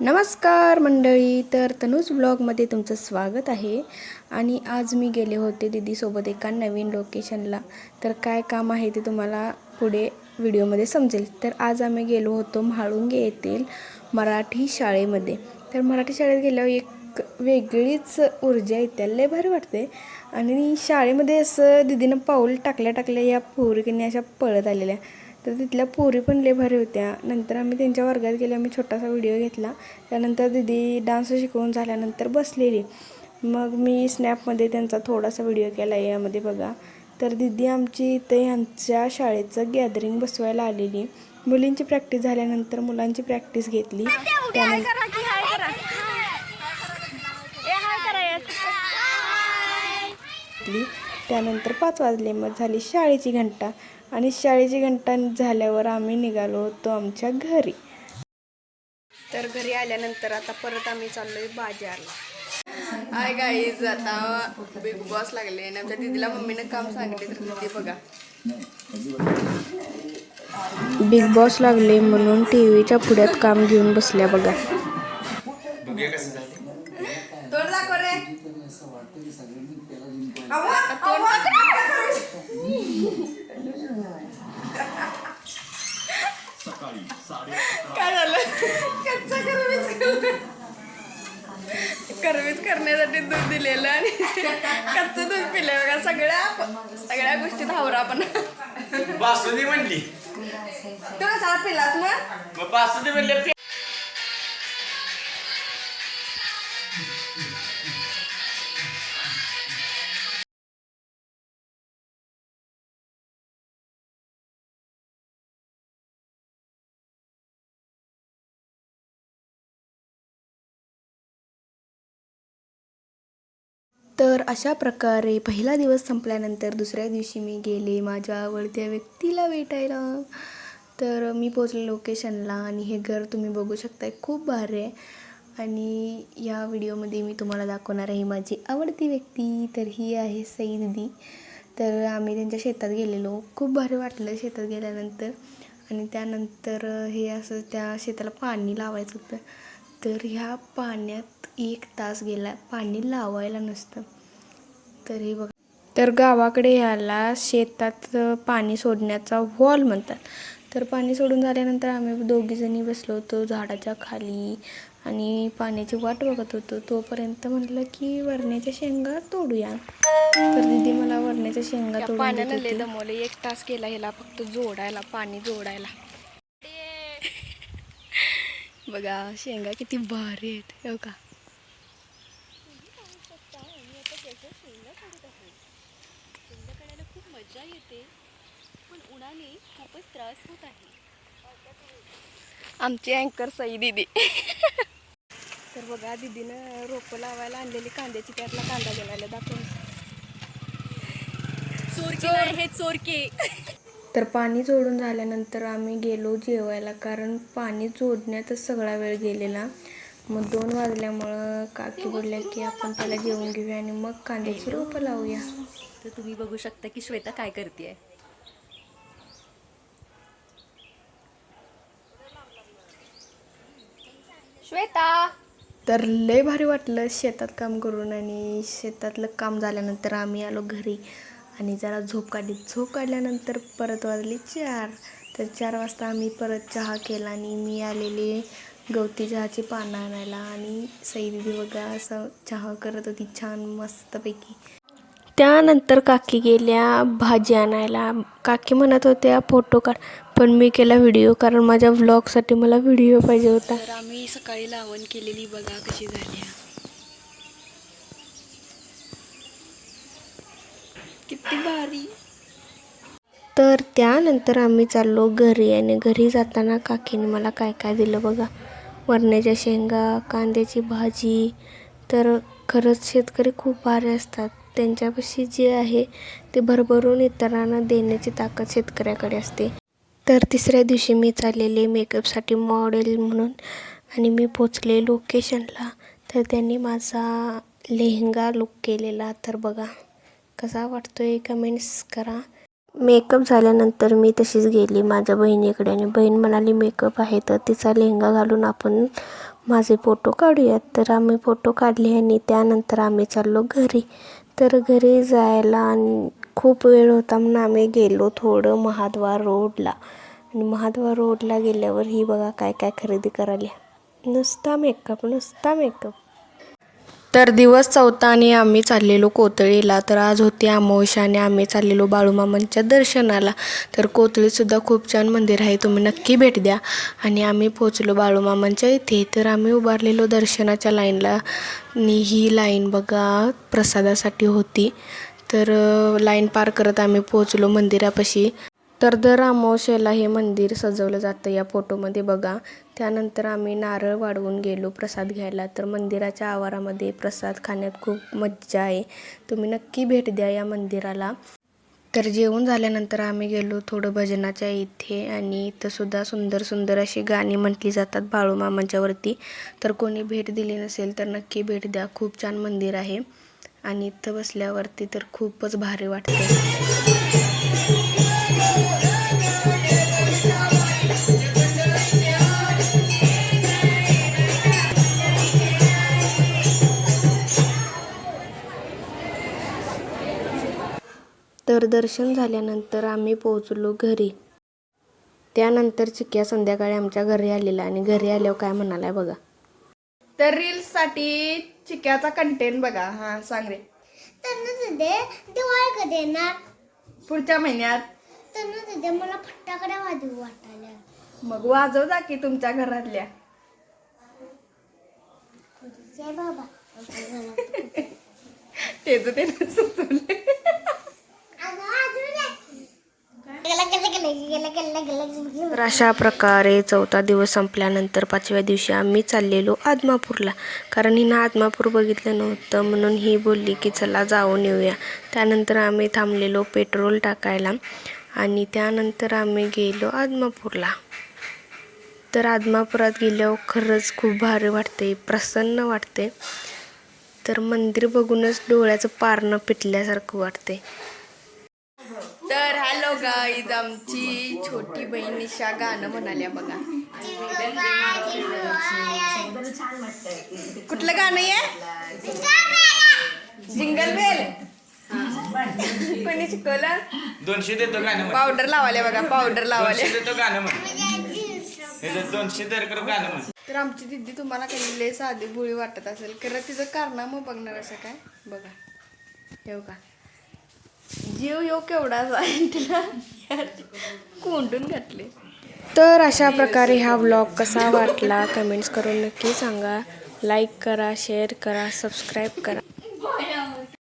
नमस्कार मंडळी तर तनूज ब्लॉगमध्ये तुमचं स्वागत आहे. आणि आज मी गेले होते दीदीसोबत एका नवीन लोकेशनला. तर काय काम आहे ते तुम्हाला पुढे व्हिडिओमध्ये समजेल. तर आज आम्ही गेलो होतो म्हाळुंगे येथील मराठी शाळेमध्ये. तर मराठी शाळेत गेल्यावर एक वेगळीच ऊर्जा येते. लय भारी वाटते. आणि शाळेमध्ये असं दिदीनं पाऊल टाकल्या टाकल्या या पोरकीने अशा पळत आलेल्या. तर तिथल्या पोरी पण लय भारी होत्या. नंतर आम्ही त्यांच्या वर्गात गेलो आम्ही छोटासा व्हिडिओ घेतला. त्यानंतर दिदी डान्स शिकवून झाल्यानंतर बसलेली. मग मी स्नॅपमध्ये त्यांचा थोडासा व्हिडिओ केला यामध्ये बघा. तर दिदी आमची इथे आमच्या शाळेचं गॅदरिंग बसवायला आलेली. मुलींची प्रॅक्टिस झाल्यानंतर मुलांची प्रॅक्टिस घेतली. त्यानंतर घेतली त्यानंतर पाच वाजले. मग झाली शाळेची घंटा आणि शाळेची घंटा झाल्यावर आम्ही निघालो होतो आमच्या घरी. तर घरी आल्यानंतर आता परत आम्ही चाललोय बाजारला. हाय गाईज आता बिग बॉस लागले आणि आमच्या दिदीला मम्मीनं काम सांगितले तर दिदी बघा. बिग बॉस लागले म्हणून टीव्हीच्या पुढ्यात काम घेऊन बसल्या बघा. बघूया कसं झालं? तोंड दाखव रे. काय झालं? कच्चा करवीच करवीच करण्यासाठी दूध दिलेलं आणि कच्चं दूध पिलं बघा सगळ्या सगळ्या गोष्टीत हावरा आपण तू बासुंदी म्हणली. कसा पिलास ना मग बासुंदी म्हणले तर अशा प्रकारे पहिला दिवस संपल्यानंतर दुसऱ्या दिवशी मी गेले माझ्या आवडत्या व्यक्तीला भेटायला. तर मी पोचले लोकेशनला आणि हे घर तुम्ही बघू शकताय खूप भारी आहे. आणि या व्हिडिओमध्ये मी तुम्हाला दाखवणार आहे माझी आवडती व्यक्ती तर ही आहे सई दिदी. तर आम्ही त्यांच्या शेतात गेलेलो. खूप भारी वाटलं शेतात गेल्यानंतर. आणि त्यानंतर हे असं त्या शेताला पाणी लावायचं होतं. तर ह्या पाण्यात एक तास गेला पाणी लावायला नसतं. तर हे बघा. तर गावाकडे ह्याला शेतात पाणी सोडण्याचा वॉल म्हणतात. तर पाणी सोडून झाल्यानंतर आम्ही दोघीजणी बसलो होतो झाडाच्या खाली आणि पाण्याची वाट बघत होतो. तोपर्यंत म्हटलं की वरण्याच्या शेंगा तोडूया. तर दिदी मला वरण्याच्या शेंगा तोडून एक तास केला ह्याला फक्त जोडायला पाणी जोडायला. बघा शेंगा किती भारी आहेत हो का खूप मजा येते पण उन्हाने खूपच त्रास होत आहे आमची अँकर सई दिदी. तर बघा दिदीनं रोपं लावायला आणलेली कांद्याची त्यातला कांदा गेला दाखवून चोरके हे चोरके. तर पाणी जोडून झाल्यानंतर आम्ही गेलो जेवायला कारण पाणी जोडण्यातच सगळा वेळ गेलेला. मग दोन वाजल्यामुळं काकी बोलल्या की आपण त्याला जेवून घेऊया आणि मग कांद्याची रोपं लावूया. तर तुम्ही बघू शकता की श्वेता काय करते श्वेता! तर लय भारी वाटलं शेतात काम करून आणि शेतातलं काम झाल्यानंतर आम्ही आलो घरी. आणि जरा झोप काढली. झोप काढल्यानंतर परत वाजले चार. तर चार वाजता आम्ही परत चहा केला आणि मी आलेले गवती चहाची पानं आणायला. आणि सई दिदी बघा असं चहा करत होती छान मस्तपैकी. त्यानंतर काकी गेल्या भाजी आणायला. काकी म्हणत होत्या फोटो काढ. पण मी केला व्हिडिओ कारण माझ्या व्लॉगसाठी मला व्हिडिओ पाहिजे होता. तर आम्ही सकाळी लावण केलेली बघा कशी झाली किती भारी. तर त्यानंतर आम्ही चाललो घरी आणि घरी जाताना काकीने मला काय काय दिलं बघा. वरण्याच्या शेंगा कांद्याची भाजी. तर खरंच शेतकरी खूप भारी असतात. त्यांच्यापाशी जे आहे ते भरभरून इतरांना देण्याची ताकद शेतकऱ्याकडे असते. तर तिसऱ्या दिवशी मी चाललेले मेकअपसाठी मॉडेल म्हणून आणि मी पोचले लोकेशनला. तर त्यांनी माझा लेहंगा लुक केलेला. तर बघा. कसा वाटतोय? कमेंट्स करा. मेकअप झाल्यानंतर मी तशीच गेली माझ्या बहिणीकडे आणि बहीण म्हणाली मेकअप आहे तर तिचा लेहंगा घालून आपण माझे फोटो काढूयात. तर आम्ही फोटो काढले आणि त्यानंतर आम्ही चाललो घरी. तर घरी जायला आणि खूप वेळ होता म्हणून आम्ही गेलो थोडं महाद्वार रोडला. आणि महाद्वार रोडला गेल्यावर ही बघा काय काय खरेदी करायला नुसता मेकअप नुसता मेकअप तर दिवस चौथा आणि आम्ही चाललेलो कोतळीला. तर आज होती अमावस्या आणि आम्ही चाललेलो बाळूमामांच्या दर्शनाला. तर कोतळीसुद्धा खूप छान मंदिर आहे तुम्ही नक्की भेट द्या. आणि आम्ही पोचलो बाळूमामांच्या इथे. तर आम्ही उभारलेलो दर्शनाच्या लाईनला. आणि ही लाईन बघा प्रसादासाठी होती. तर लाईन पार करत आम्ही पोचलो मंदिरापाशी. तर दर अमावश्याला हे मंदिर सजवलं जातं या फोटोमध्ये बघा. त्यानंतर आम्ही नारळ वाढवून गेलो प्रसाद घ्यायला. तर मंदिराच्या आवारामध्ये प्रसाद खाण्यात खूप मज्जा आहे. तुम्ही नक्की भेट द्या या मंदिराला. तर जेवण झाल्यानंतर आम्ही गेलो थोडं भजनाच्या इथे आणि इथं सुद्धा सुंदर सुंदर अशी गाणी म्हटली जातात बाळूमामांच्यावरती तर कोणी भेट दिली नसेल तर नक्की भेट द्या. खूप छान मंदिर आहे आणि इथं बसल्यावरती तर खूपच भारी वाटते तर दर्शन झाल्यानंतर आम्ही पोहोचलो घरी. त्यानंतर चिक्या संध्याकाळी आमच्या घरी आलेला आणि घरी आल्यावर काय म्हणालाय बघा. तर रील्ससाठी चिक्याचा कंटेंट बघा. हा सांग रे. तनु दिवाळी कधी येणार? पुढच्या महिन्यात. तनु मला फटाकडे वाजवू वाटायला. मग वाजव जा की तुमच्या घरातल्या. बाबा. तेच ते सुचवले अगं वाजवू दे. गेला गेला गेला गेला गेला गेला गेला तर अशा प्रकारे चौथा दिवस संपल्यानंतर पाचव्या दिवशी आम्ही चाललेलो आदमापूरला. कारण हिनं आदमापूर बघितलं नव्हतं म्हणून ही बोलली की चला जाऊन येऊया. त्यानंतर आम्ही थांबलेलो पेट्रोल टाकायला आणि त्यानंतर आम्ही गेलो आदमापूरला. तर आदमापुरात गेल्यावर खरंच खूप भारी वाटते प्रसन्न वाटते तर मंदिर बघूनच डोळ्याचं पारणं पिटल्यासारखं वाटते हॅलो गाईज आमची छोटी बहीण निशा गाणं म्हणाल्या बघा. कुठलं गाणं आहे जिंगल बेल. कोणी शिकवलं दोनशे देतो गाणं पावडर लावाले बघा पावडर लावाले देतो गाणं म्हण. दोनशे दर कर गाणं म्हण. तर आमची दिदी तुम्हाला काही लय साधी बुळी वाटत असेल खरं तिचं कारनामं बघणार असं काय? बघा. येऊ का? जीव यो केवढाच आहे तिला? कोंडून घातले. तर अशा प्रकारे हा व्लॉग कसा वाटला कमेंट्स करून नक्की सांगा. लाईक करा शेअर करा सबस्क्राईब करा.